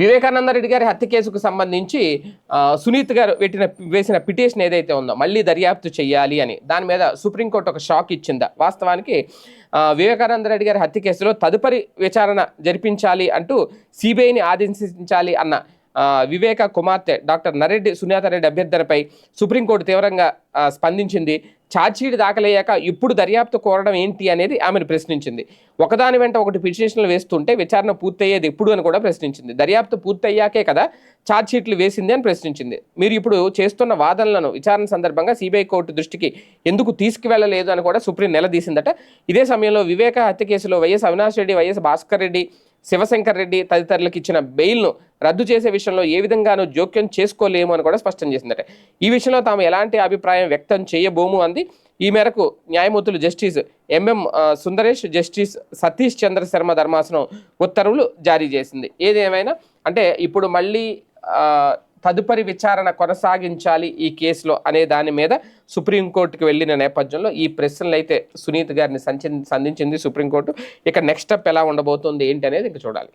వివేకానంద రెడ్డి గారి హత్య కేసుకు సంబంధించి సునీత్ గారు పెట్టిన వేసిన పిటిషన్ ఏదైతే ఉందో మళ్ళీ దర్యాప్తు చేయాలి అని దాని మీద సుప్రీంకోర్టు ఒక షాక్ ఇచ్చిందా. వాస్తవానికి వివేకానంద రెడ్డి గారి హత్య కేసులో తదుపరి విచారణ జరిపించాలి అంటూ సిబిఐని ఆదేశించాలి అన్న వివేక కుమార్తె డాక్టర్ నరెడ్డి సునీతారెడ్డి అభ్యర్థనపై సుప్రీంకోర్టు తీవ్రంగా స్పందించింది. ఛార్జ్షీట్ దాఖలయ్యాక ఇప్పుడు దర్యాప్తు కోరడం ఏంటి అనేది ఆమెను ప్రశ్నించింది. ఒకదాని వెంట ఒకటి పిటిషన్లు వేస్తుంటే విచారణ పూర్తయ్యేది ఎప్పుడు అని కూడా ప్రశ్నించింది. దర్యాప్తు పూర్తయ్యాకే కదా ఛార్జ్షీట్లు వేసింది అని ప్రశ్నించింది. మీరు ఇప్పుడు చేస్తున్న వాదనలను విచారణ సందర్భంగా సిబిఐ కోర్టు దృష్టికి ఎందుకు తీసుకువెళ్ళలేదు అని కూడా సుప్రీం నిలదీసిందట. ఇదే సమయంలో వివేక హత్య కేసులో వైఎస్ అవినాష్ రెడ్డి వైఎస్ భాస్కర్ రెడ్డి శివశంకర్ రెడ్డి తదితరులకు ఇచ్చిన బెయిల్ను రద్దు చేసే విషయంలో ఏ విధంగానూ జోక్యం చేసుకోలేము అని కూడా స్పష్టం చేసిందట. ఈ విషయంలో తాము ఎలాంటి అభిప్రాయం వ్యక్తం చేయబోము అంది. ఈ మేరకు న్యాయమూర్తులు justice M M Sundaresh justice Satish Chandra Sharma ధర్మాసనం ఉత్తర్వులు జారీ చేసింది. ఏదేమైనా అంటే ఇప్పుడు మళ్ళీ తదుపరి విచారణ కొనసాగించాలి ఈ కేసులో అనే దాని మీద సుప్రీంకోర్టుకి వెళ్ళిన నేపథ్యంలో ఈ ప్రశ్నలు అయితే సునీత్ గారిని సంచి సంధించింది సుప్రీంకోర్టు. ఇక నెక్స్ట్ స్టెప్ ఎలా ఉండబోతుంది ఏంటి అనేది ఇంకా చూడాలి.